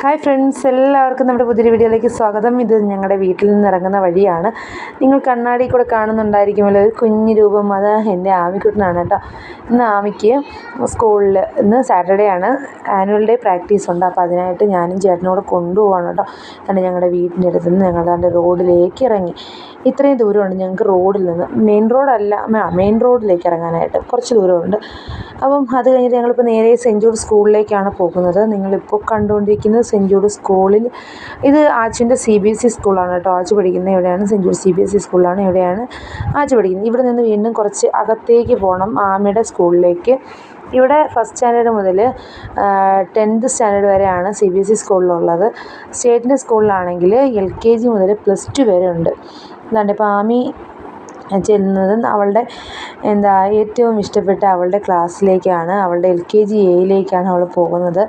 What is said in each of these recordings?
Hi friends എല്ലാവർക്കും നമ്മുടെ പുതിയൊരു വീഡിയോയിലേക്ക് സ്വാഗതം. ഇത് ഞങ്ങളുടെ വീട്ടിൽ നിന്ന് ഇറങ്ങുന്ന വഴിയാണ്. നിങ്ങൾ കണ്ണാടി കൂടെ കാണുന്നുണ്ടായിരിക്കുമല്ലോ ഒരു കുഞ്ഞു രൂപം. അത് എന്റെ ആമിക്കുട്ടനാണ് കേട്ടോ. ഇന്ന് ആമിക്ക് സ്കൂളിൽ ഇന്ന് സാറ്റർഡേ ആണ്. ആനുവൽ ഡേ പ്രാക്ടീസ് ഉണ്ട്. അപ്പോൾ അതിനായിട്ട് ഞാനും ചേട്ടനോട് കൊണ്ടുപോവാണ് കേട്ടോ. അതുകൊണ്ട് ഞങ്ങളുടെ വീടിന്റെ അടുത്ത് നിന്ന് ഞങ്ങളുടെ റോഡിലേക്ക് ഇറങ്ങി. ഇത്രയും ദൂരമുണ്ട് ഞങ്ങൾക്ക് റോഡിൽ നിന്ന്. മെയിൻ റോഡല്ല മെയിൻ റോഡിലേക്ക് ഇറങ്ങാനായിട്ട് കുറച്ച് ദൂരമുണ്ട്. അപ്പം അത് കഴിഞ്ഞിട്ട് ഞങ്ങളിപ്പോൾ നേരെ സെന്റ് ജൂഡ് സ്കൂളിലേക്കാണ് പോകുന്നത്. നിങ്ങളിപ്പോൾ കണ്ടുകൊണ്ടിരിക്കുന്നത് സെന്റ് ജൂഡ് സ്കൂളിൽ. ഇത് ആച്ചുവിന്റെ സി ബി എസ് ഇ സ്കൂളാണ് കേട്ടോ. ആച്ചു പഠിക്കുന്നത് എവിടെയാണ് Saint Jude C B S E സ്കൂളിലാണ് എവിടെയാണ് ആച്ചു പഠിക്കുന്നത്. ഇവിടെ നിന്ന് വീണ്ടും കുറച്ച് അകത്തേക്ക് പോകണം ആമയുടെ സ്കൂളിലേക്ക്. ഇവിടെ ഫസ്റ്റ് സ്റ്റാൻഡേർഡ് മുതൽ ടെൻത്ത് സ്റ്റാൻഡേർഡ് വരെയാണ് സി ബി എസ് ഇ സ്കൂളിലുള്ളത്. സ്റ്റേറ്റിന്റെ സ്കൂളിലാണെങ്കിൽ എൽ കെ ജി മുതൽ പ്ലസ് ടു വരെ ഉണ്ട്. അതാണ്ട് പാമി ചെല്ലുന്നത് അവളുടെ എന്താ ഏറ്റവും ഇഷ്ടപ്പെട്ട അവളുടെ ക്ലാസ്സിലേക്കാണ് അവളുടെ എൽ കെ ജി എയിലേക്കാണ് അവൾ പോകുന്നത്.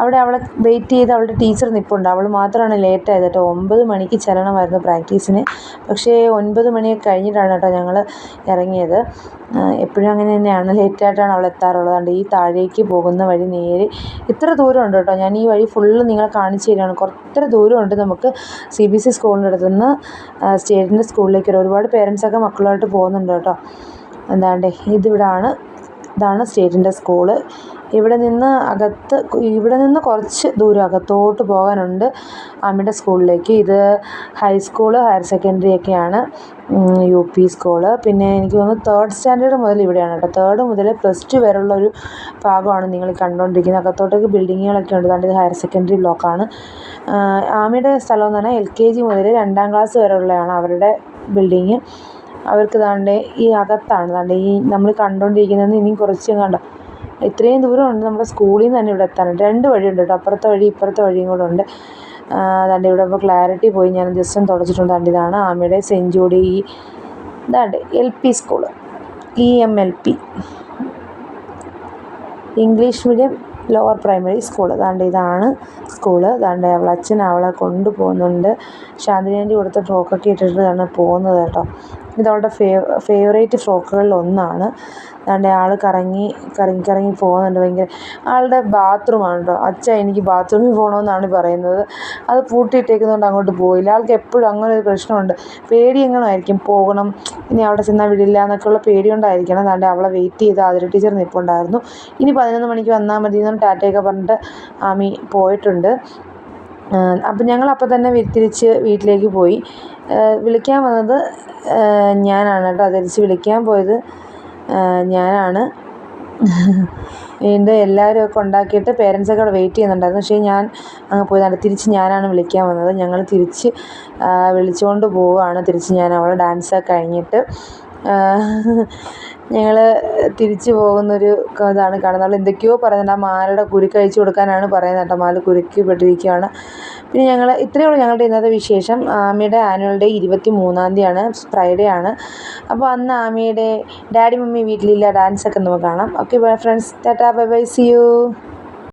അവിടെ അവളെ വെയിറ്റ് ചെയ്ത് അവളുടെ ടീച്ചർ നിൽപ്പുണ്ട് അവൾ മാത്രമാണ് ലേറ്റ് ആയത് കേട്ടോ. ഒമ്പത് മണിക്ക് ചെല്ലണമായിരുന്നു പ്രാക്ടീസിന്. പക്ഷേ ഒൻപത് മണിയൊക്കെ കഴിഞ്ഞിട്ടാണ് കേട്ടോ ഞങ്ങൾ ഇറങ്ങിയത്. എപ്പോഴും അങ്ങനെ തന്നെയാണ്. ലേറ്റായിട്ടാണ് അവൾ എത്താറുള്ളത്. അതുകൊണ്ട് ഈ താഴേക്ക് പോകുന്ന വഴി നേരെ ഇത്ര ദൂരമുണ്ട് കേട്ടോ. ഞാൻ ഈ വഴി ഫുള്ള് നിങ്ങളെ കാണിച്ചു തരികയാണ് കുറച്ച് ദൂരമുണ്ട് നമുക്ക് സി ബി എസ് ഇ സ്കൂളിന്റെ അടുത്തുനിന്ന് സ്റ്റേറ്റിന്റെ സ്കൂളിലേക്ക് ഒരുപാട് പേരൻസൊക്കെ മക്കളുമായിട്ട് പോകുന്നുണ്ട് കേട്ടോ. എന്താണ്ട് ഇതിവിടാണ് ഇതാണ് സ്റ്റേറ്റിന്റെ സ്കൂൾ. ഇവിടെ നിന്ന് അകത്ത് ഇവിടെ നിന്ന് കുറച്ച് ദൂരം അകത്തോട്ട് പോകാനുണ്ട് അമ്മയുടെ സ്കൂളിലേക്ക്. ഇത് ഹൈസ്കൂൾ ഹയർ സെക്കൻഡറി ഒക്കെയാണ് യു പി സ്കൂൾ. പിന്നെ എനിക്ക് തോന്നുന്നു തേർഡ് സ്റ്റാൻഡേർഡ് മുതൽ ഇവിടെയാണ് കേട്ടോ. തേർഡ് മുതൽ പ്ലസ് ടു വരെയുള്ള ഒരു ഭാഗമാണ് നിങ്ങൾ കണ്ടുകൊണ്ടിരിക്കുന്നത്. അകത്തോട്ടേക്ക് ബിൽഡിങ്ങുകളൊക്കെ ഉണ്ട്. അതുകൊണ്ട് ഇത് ഹയർ സെക്കൻഡറി ബ്ലോക്കാണ്. ആമയുടെ സ്ഥലം എന്ന് പറഞ്ഞാൽ എൽ കെ ജി മുതൽ രണ്ടാം ക്ലാസ് വരെയുള്ളതാണ് അവരുടെ ബിൽഡിങ്. അവർക്ക് താണ്ടെ ഈ അകത്താണ് താണ്ടെ ഈ നമ്മൾ കണ്ടുകൊണ്ടിരിക്കുന്നത് ഇനിയും കുറച്ച് കണ്ട ഇത്രയും ദൂരമുണ്ട് നമ്മുടെ സ്കൂളിൽ നിന്ന് തന്നെ ഇവിടെ എത്താനുണ്ട് രണ്ട് വഴിയുണ്ട് കേട്ടോ. അപ്പുറത്തെ വഴി ഇപ്പുറത്തെ വഴിയും കൂടെ ഉണ്ട്. താണ്ടെ ഇവിടെ ഇപ്പോൾ ക്ലാരിറ്റി പോയി ഞാൻ ജസ്റ്റ് ഒന്ന് തുടച്ചിട്ടുണ്ട്. താണ്ടെ ഇതാണ് ആമയുടെ ജൂഡി ഈ ഇതാണ്ട് L P school E M L P English medium lower primary school അതാണ്ട് ഇതാണ് സ്കൂൾ അതാണ്ട് അവളെ അച്ഛൻ അവളെ കൊണ്ടുപോകുന്നുണ്ട്. ശാന്തിനി ആന്റി കൊടുത്ത ഫ്രോക്കൊക്കെ ഇട്ടിട്ടാണ് പോകുന്നത് കേട്ടോ. ഇതവളുടെ ഫേവറേറ്റ് ഫ്രോക്കുകളിൽ ഒന്നാണ്. അതുകൊണ്ട് ആൾ കറങ്ങി കറങ്ങി കറങ്ങി പോകുന്നുണ്ട് ഭയങ്കര. ആളുടെ ബാത്റൂമാണ് കേട്ടോ അച്ഛ എനിക്ക് ബാത്റൂമിൽ പോകണമെന്നാണ് പറയുന്നത്. അത് പൂട്ടിയിട്ടേക്കുന്നതുകൊണ്ട് അങ്ങോട്ട് പോയില്ല. ആൾക്ക് എപ്പോഴും അങ്ങനെ ഒരു പ്രശ്നമുണ്ട്. പേടി എങ്ങനെയായിരിക്കും പോകണം. ഇനി അവിടെ ചെന്നാൽ വിടില്ല എന്നൊക്കെയുള്ള പേടി കൊണ്ടായിരിക്കണം അതുകൊണ്ട് അവളെ വെയിറ്റ് ചെയ്ത് ആതിര ടീച്ചർ നിൽപ്പുണ്ടായിരുന്നു ഇനി പതിനൊന്ന് മണിക്ക് വന്നാൽ മതി എന്നും ടാറ്റയൊക്കെ പറഞ്ഞിട്ട് ആമി പോയിട്ടുണ്ട്. അപ്പം ഞങ്ങൾ അപ്പം തന്നെ തിരിച്ച് വീട്ടിലേക്ക് പോയി. വിളിക്കാൻ വന്നത് ഞാനാണ് കേട്ടോ. തിരിച്ച് വിളിക്കാൻ പോയത് ഞാനാണ്. വീണ്ടും എല്ലാവരും ഒക്കെ ഉണ്ടാക്കിയിട്ട് പേരൻസൊക്കെ അവിടെ വെയിറ്റ് ചെയ്യുന്നുണ്ടായിരുന്നു. പക്ഷേ ഞാൻ അങ്ങ് പോയതാണ് തിരിച്ച് ഞാനാണ് വിളിക്കാൻ വന്നത്. ഞങ്ങൾ തിരിച്ച് വിളിച്ചുകൊണ്ട് പോവുകയാണ്. തിരിച്ച് ഞാൻ അവളെ ഡാൻസൊക്കെ കഴിഞ്ഞിട്ട് ഞങ്ങൾ തിരിച്ച് പോകുന്നൊരു ഇതാണ് കാണുന്നത്. അവൾ എന്തൊക്കെയോ പറയുന്നുണ്ട്. ആ മാലയുടെ കുരുക്ക് അഴിച്ചു കൊടുക്കാനാണ് പറയുന്നത് കേട്ടോ. മാല കുരുക്കിപ്പെട്ടിരിക്കുകയാണ്. പിന്നെ ഞങ്ങൾ ഇത്രയേ ഉള്ളൂ ഞങ്ങളുടെ ഇന്നത്തെ വിശേഷം. ആമിയുടെ ആനുവൽ ഡേ ഇരുപത്തി മൂന്നാം തീയതിയാണ്. ഫ്രൈഡേ ആണ്. അപ്പോൾ അന്ന് ആമിയുടെ ഡാഡി മമ്മി വീട്ടിലില്ല. ഡാൻസൊക്കെ നമുക്ക് കാണാം. Okay bye friends tata bye bye see you